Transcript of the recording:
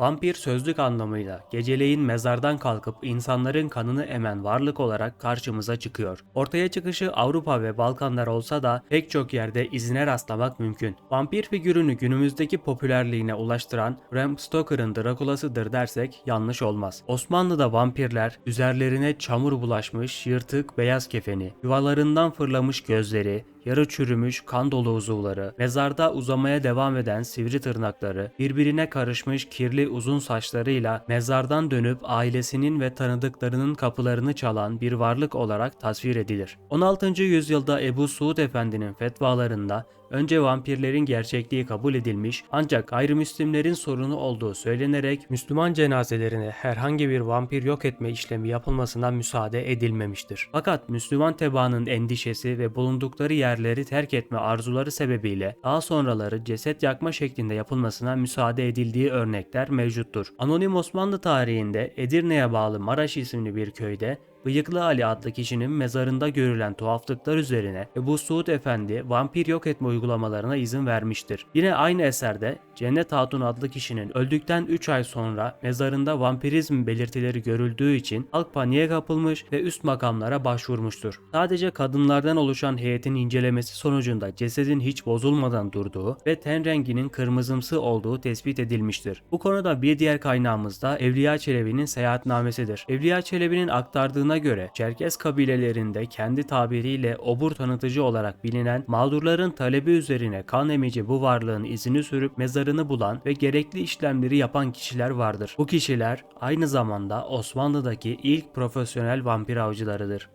Vampir sözlük anlamıyla geceleyin mezardan kalkıp insanların kanını emen varlık olarak karşımıza çıkıyor. Ortaya çıkışı Avrupa ve Balkanlar olsa da pek çok yerde izine rastlamak mümkün. Vampir figürünü günümüzdeki popülerliğine ulaştıran Bram Stoker'ın Drakula'sıdır dersek yanlış olmaz. Osmanlı'da vampirler üzerlerine çamur bulaşmış yırtık beyaz kefeni, yuvalarından fırlamış gözleri, yarı çürümüş kan dolu uzuvları, mezarda uzamaya devam eden sivri tırnakları, birbirine karışmış kirli uzun saçlarıyla mezardan dönüp ailesinin ve tanıdıklarının kapılarını çalan bir varlık olarak tasvir edilir. 16. yüzyılda Ebu Suud Efendi'nin fetvalarında önce vampirlerin gerçekliği kabul edilmiş ancak gayrimüslimlerin sorunu olduğu söylenerek Müslüman cenazelerine herhangi bir vampir yok etme işlemi yapılmasına müsaade edilmemiştir. Fakat Müslüman tebaanın endişesi ve bulundukları yerleri terk etme arzuları sebebiyle daha sonraları ceset yakma şeklinde yapılmasına müsaade edildiği örnekler mevcuttur. Anonim Osmanlı tarihinde Edirne'ye bağlı Maraş isimli bir köyde Bıyıklı Ali adlı kişinin mezarında görülen tuhaflıklar üzerine Ebu Suud Efendi vampir yok etme uygulamalarına izin vermiştir. Yine aynı eserde Cennet Hatun adlı kişinin öldükten 3 ay sonra mezarında vampirizm belirtileri görüldüğü için halk paniğe kapılmış ve üst makamlara başvurmuştur. Sadece kadınlardan oluşan heyetin incelemesi sonucunda cesedin hiç bozulmadan durduğu ve ten renginin kırmızımsı olduğu tespit edilmiştir. Bu konuda bir diğer kaynağımız da Evliya Çelebi'nin seyahatnamesidir. Evliya Çelebi'nin aktardığına göre Çerkes kabilelerinde kendi tabiriyle obur tanıtıcı olarak bilinen mağdurların talebi üzerine kan emici bu varlığın izini sürüp mezarını bulan ve gerekli işlemleri yapan kişiler vardır. Bu kişiler aynı zamanda Osmanlı'daki ilk profesyonel vampir avcılarıdır.